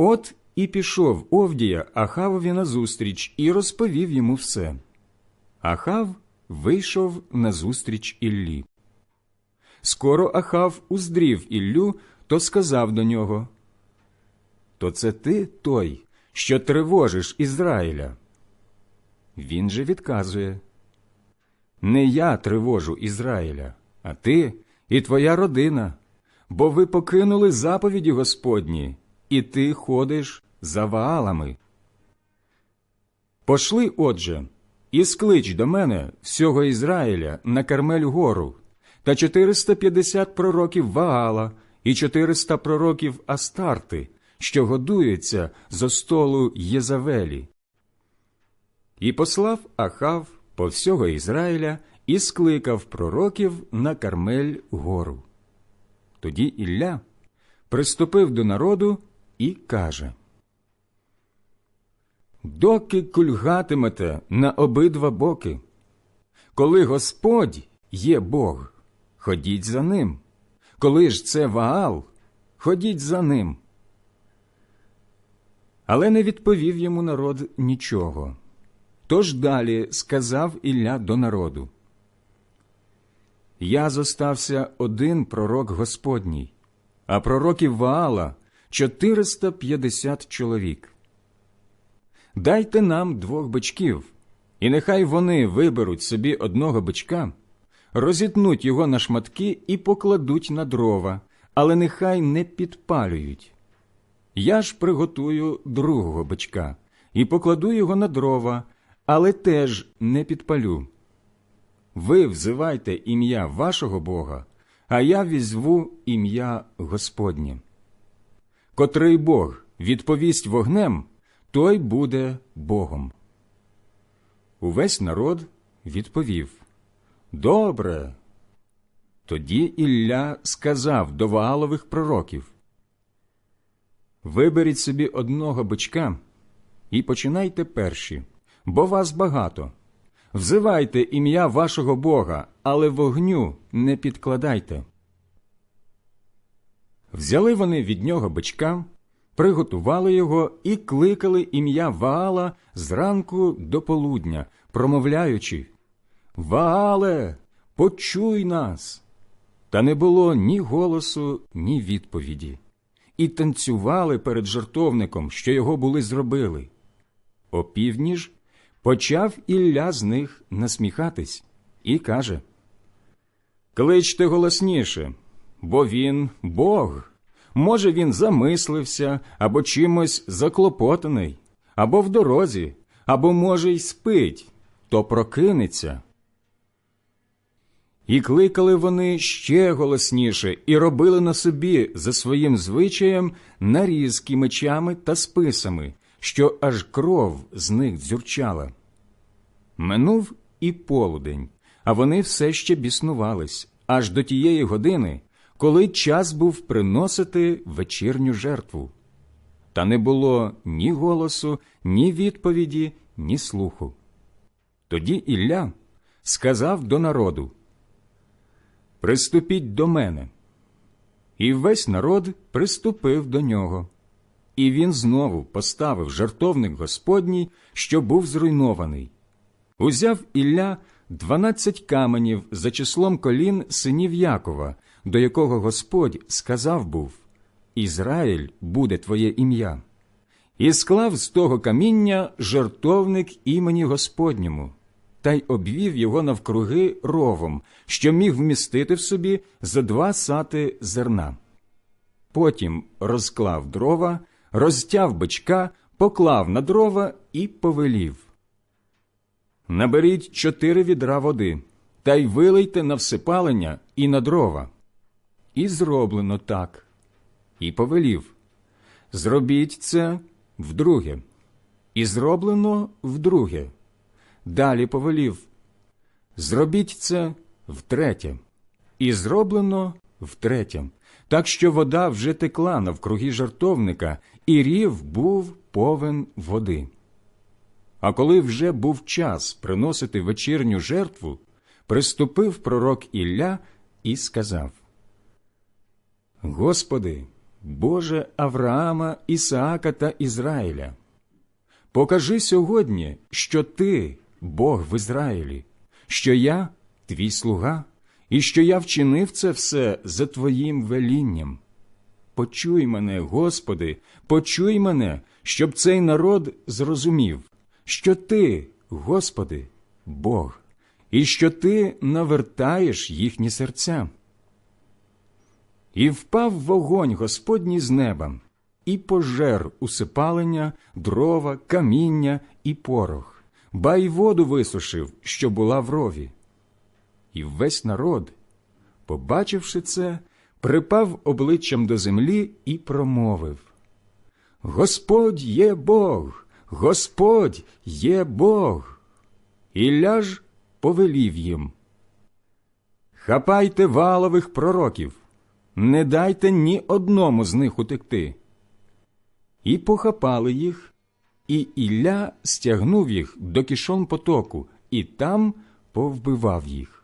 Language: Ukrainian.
От і пішов Овдія Ахавові назустріч і розповів йому все. Ахав вийшов назустріч Іллі. Скоро Ахав уздрів Іллю, то сказав до нього То це ти той, що тривожиш Ізраїля. Він же відказує Не я тривожу Ізраїля, а ти і твоя родина, бо ви покинули заповіді Господні, і ти ходиш за Ваалами. Пошли, отже, і склич до мене всього Ізраїля на Кармель гору, та 450 пророків Ваала і 400 пророків Астарти, що годуються зо столу Єзавелі. І послав Ахав по всього Ізраїля і скликав пророків на Кармель гору. Тоді Ілля приступив до народу і каже Доки кульгатимете на обидва боки, коли Господь є Бог, ходіть за ним, коли ж це Ваал, ходіть за ним. Але не відповів йому народ нічого. Тож далі сказав Ілля до народу Я зостався один пророк Господній, а пророків Ваала 450 чоловік. Дайте нам двох бичків, і нехай вони виберуть собі одного бичка, розітнуть його на шматки і покладуть на дрова, але нехай не підпалюють. Я ж приготую другого бичка і покладу його на дрова, але теж не підпалю. Ви взивайте ім'я вашого Бога, а я візву ім'я Господнє. Котрий Бог відповість вогнем, той буде Богом. Увесь народ відповів Добре. Тоді Ілля сказав до Ваалових пророків Виберіть собі одного бичка і починайте перші, бо вас багато. Взивайте ім'я вашого Бога, але вогню не підкладайте. Взяли вони від нього бичка, приготували його і кликали ім'я Ваала зранку до полудня, промовляючи Ваале, почуй нас. Та не було ні голосу, ні відповіді, і танцювали перед жартовником, що його були зробили. Опівдні ж почав Ілля з них насміхатись і каже Кличте голосніше, бо він Бог. Може, він замислився або чимось заклопотаний, або в дорозі, або, може, й спить, то прокинеться. І кликали вони ще голосніше і робили на собі за своїм звичаєм нарізки мечами та списами, що аж кров з них дзюрчала. Минув і полудень, а вони все ще біснувались аж до тієї години, коли час був приносити вечірню жертву. Та не було ні голосу, ні відповіді, ні слуху. Тоді Ілля сказав до народу Приступіть до мене. І весь народ приступив до нього. І він знову поставив жартовник Господній, що був зруйнований. Узяв Ілля дванадцять каменів за числом колін синів Якова, до якого Господь сказав був Ізраїль буде твоє ім'я, і склав з того каміння жартовник імені Господньому, та й обвів його навкруги ровом, що міг вмістити в собі за два сати зерна. Потім розклав дрова, розтяв бичка, поклав на дрова і повелів. Наберіть чотири відра води та й вилийте на всипалення і на дрова. І зроблено так. І повелів Зробіть це вдруге. І зроблено вдруге. Далі повелів Зробіть це втретє. І зроблено втретє. Так що вода вже текла навкруги жартовника, і рів був повен води. А коли вже був час приносити вечірню жертву, приступив пророк Ілля і сказав Господи, Боже Авраама, Ісаака та Ізраїля, покажи сьогодні, що ти Бог в Ізраїлі, що я твій слуга, і що я вчинив це все за Твоїм велінням. Почуй мене, Господи, почуй мене, щоб цей народ зрозумів, що Ти, Господи, Бог, і що Ти навертаєш їхні серця. І впав вогонь Господній з неба, і пожер усипалення, дрова, каміння і порох, ба й воду висушив, що була в рові. І весь народ, побачивши це, припав обличчям до землі і промовив Господь є Бог, Господь є Бог. Ілля ж повелів їм Хапайте валових пророків, не дайте ні одному з них утекти. І похапали їх, і Ілля стягнув їх до кишон потоку, і там повбивав їх.